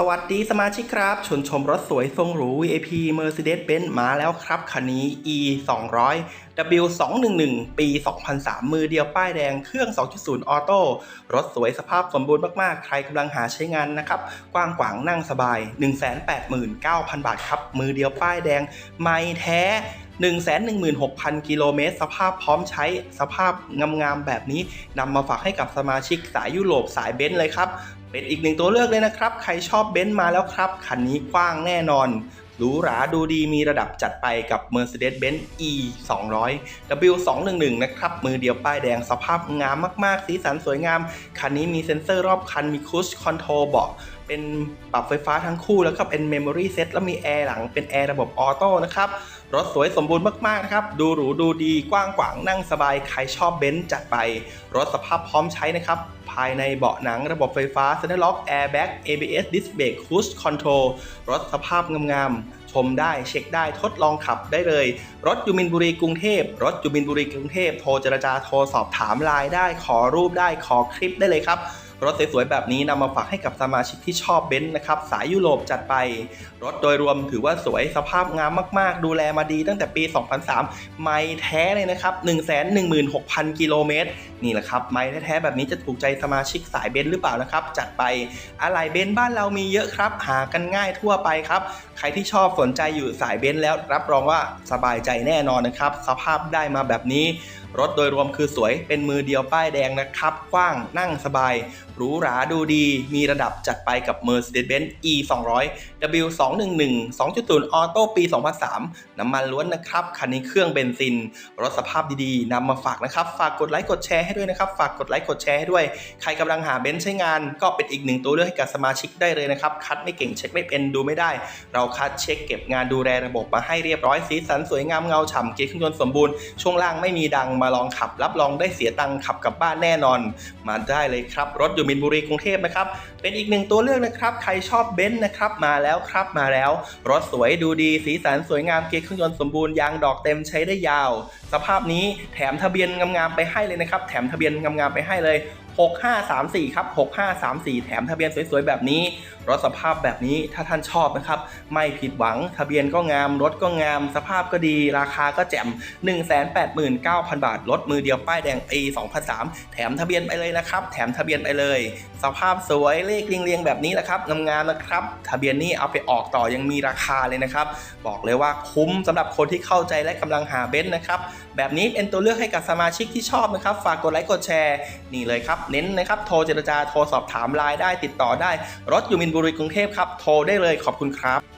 สวัสดีสมาชิกครับ ชนชมรถสวยทรงหรู VIP Mercedes-Benz มาแล้วครับคันนี้ E 200 W 211ปี 2003 มือเดียวป้ายแดงเครื่อง 2.0 ออโต้รถสวยสภาพสมบูรณ์มากๆ ใครกำลังหาใช้งานนะครับ กว้างขวางนั่งสบาย 189,000 บาทครับ มือเดียวป้ายแดง ไม่แท้116,000 กิโลเมตร สภาพพร้อมใช้สภาพงามๆแบบนี้นำมาฝากให้กับสมาชิกสายยุโรปสายเบนซ์เลยครับ เป็นอีกหนึ่งตัวเลือกเลยนะครับ ใครชอบเบนซ์มาแล้วครับ คันนี้กว้างแน่นอน หรูหราดูดีมีระดับจัดไปกับ Mercedes-Benz E 200 W 211นะครับ มือเดียวป้ายแดงสภาพงามมาก ๆ สีสันสวยงาม คันนี้มีเซ็นเซอร์รอบคันมีคูชคอนโทรลเบาะเป็นปรับไฟฟ้าทั้งคู่แล้วก็เป็น Memory Set แล้วมีแอร์หลังเป็นแอร์ระบบออโต้นะครับรถสวยสมบูรณ์มากๆนะครับ ดูหรูดูดีกว้างขวางนั่งสบาย ใครชอบเบนซ์จัดไป รถสภาพพร้อมใช้นะครับายในเบาะหนังระบบไฟฟ้า c e n t r l Lock Airbag ABS Disc Brake Cruise Control รถสภาพงามๆ ชมได้เช็คได้ทดลองขับได้เลย รถยูมินบุรีกรุงเทพ รถยูมินบุรีกรุงเทพ โทรเจรจาโทรสอบถามไลน์ได้ขอรูปได้ขอคลิปได้เลยครับ รถสวยๆแบบนี้นำมาฝากให้กับสมาชิกที่ชอบเบนซ์นะครับ สายยุโรปจัดไป รถโดยรวมถือว่าสวยสภาพงามมาก ๆ ดูแลมาดีตั้งแต่ปี 2003 ไม่แท้เลยนะครับ 116,000 กิโลเมตร นี่แหละครับ ไม่แท้แบบนี้จะถูกใจสมาชิกสายเบนซ์หรือเปล่านะครับ จัดไปอะไรเบนซ์บ้านเรามีเยอะครับ หากันง่ายทั่วไปครับ ใครที่ชอบสนใจอยู่สายเบนซ์แล้วรับรองว่าสบายใจแน่นอนนะครับ สภาพได้มาแบบนี้ รถโดยรวมคือสวยเป็นมือเดียวป้ายแดงนะครับกว้างนั่งสบายหรูหราดูดี มีระดับจัดไปกับ Mercedes-Benz E 200 W 211 2.0ออโต้ปี 2003 น้ำมันล้วนนะครับ คันนี้เครื่องเบนซิน รถสภาพดีๆนำมาฝากนะครับ ฝากกดไลค์กดแชร์ให้ด้วยนะครับ ฝากกดไลค์กดแชร์ให้ด้วย ใครกำลังหาเบนซ์ใช้งาน ก็เป็นอีกหนึ่งตัวเลือกให้กับสมาชิกได้เลยนะครับ คัดไม่เก่งเช็คไม่เป็นดูไม่ได้ เราคัดเช็คเก็บงานดูแลระบบมาให้เรียบร้อยสีสันสวยงามเงาฉ่ำเกียร์เครื่องยนต์สมบูรณ์ช่วงล่างไม่มีดังมาลองขับ รับรองได้เสียตังค์ขับกลับบ้านแน่นอน มาได้เลยครับรถอยู่มินบุรีกรุงเทพนะครับ เป็นอีกหนึ่งตัวเลือกนะครับ ใครชอบเบนซ์นะครับ มาแล้วครับมาแล้ว รถสวยดูดี สีสันสวยงามเกียร์เครื่องยนต์สมบูรณ์ยางดอกเต็มใช้ได้ยาว สภาพนี้แถมทะเบียนงามๆไปให้เลยนะครับ แถมทะเบียนงามๆไปให้เลย 6534 ครับ 6534 แถมทะเบียนสวยๆ แบบนี้ รถสภาพแบบนี้ถ้าท่านชอบนะครับ ไม่ผิดหวังทะเบียนก็งาม รถก็งาม สภาพก็ดี ราคาก็แจ่ม 189,000 บาท รถมือเดียวป้ายแดงปี2003 แถมทะเบียนไปเลยนะครับ แถมทะเบียนไปเลย สภาพสวยเลขเรียงๆ แบบนี้แหละครับงามๆนะครับ ทะเบียนนี่เอาไปออกต่อยังมีราคาเลยนะครับ บอกเลยว่าคุ้มสำหรับคนที่เข้าใจและกำลังหาเบนซ์นะครับ แบบนี้เป็นตัวเลือกให้กับสมาชิกที่ชอบนะครับ ฝากกดไลค์กดแชร์ นี่เลยครับเน้นนะครับโทรเจรจาโทรสอบถามไลน์ได้ติดต่อได้ รถอยู่มินบุรีกรุงเทพครับ โทรได้เลยขอบคุณครับ